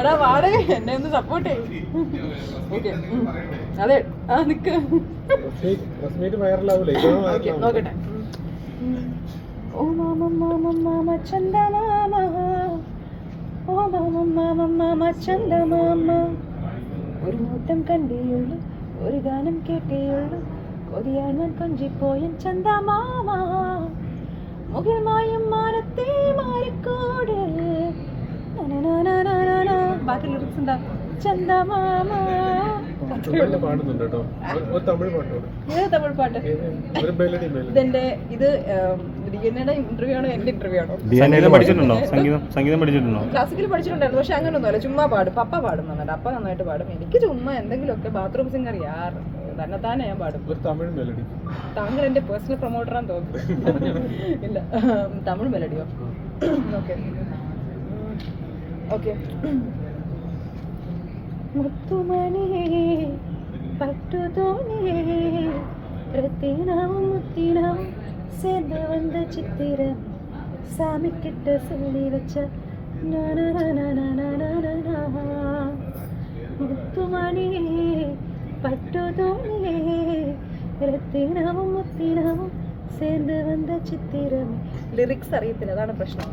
എടാ വാടേ എന്നെ ഒന്ന് സപ്പോർട്ട് ചെയ്യും. അതെ ആ നിക്ക്. നോക്കട്ടെ. ഓ മാമ മാമ മാമ ചന്ദ മാമ ഓ മാമ മാമ മാമ ചന്ദ മാമ ഒരു നോട്ടം കണ്ടേയുള്ളൂ ഒരു ഗാനം കേട്ടേയുള്ളൂ. കൊതിയാൻ ഞാൻ കൊഞ്ചിപ്പോയൻ ചന്ദ മാമ മുകിൽ മായും മാനത്തെ മാറിക്കോട്. മെലഡി മെലഡി ഇതെന്റെ ഇത് ഡിഎൻഎയുടെ എൻ ഇന്റർവ്യൂ ആണോ? എന്റെ ഇന്റർവ്യൂ ആണോ? പഠിച്ചിട്ടുണ്ടോ? സംഗീതം സംഗീതം പഠിച്ചിട്ടുണ്ടോ? ക്ലാസിക്കൽ പഠിച്ചിട്ടുണ്ടായിരുന്നു. പക്ഷെ അങ്ങനൊന്നുമല്ല ചുമ്മാ പാടും. പപ്പ പാടും നന്നായിട്ട്. അപ്പ നന്നായിട്ട് പാടും. എനിക്ക് ചുമ്മാ എന്തെങ്കിലുമൊക്കെ ബാത്റൂം സിംഗർ യാർ തന്നെത്താനെ ഞാൻ പാടും. ഒരു തമിഴ് മെലഡി താങ്കൾ എന്റെ പേഴ്സണൽ പ്രൊമോട്ടറാന്ന് തോന്നുന്നു. ഇല്ല. തമിഴ് മെലഡിയോ ഓക്കെ ഓക്കെ മുത്തുമണിയെ പട്ടുതോണിയേ പ്രത്തിനാവും മുത്തിനാവും சேர்ந்து வந்த சித்திரம் சாமி വെച്ച சொல்லி வச்ச முத்துமணியே രത്തിനാവും മുത്തിനാവും சேர்ந்து വന്ന ചിത്തിരം. ലിറിക്സ് അറിയത്തില്ല അതാണ് പ്രശ്നം.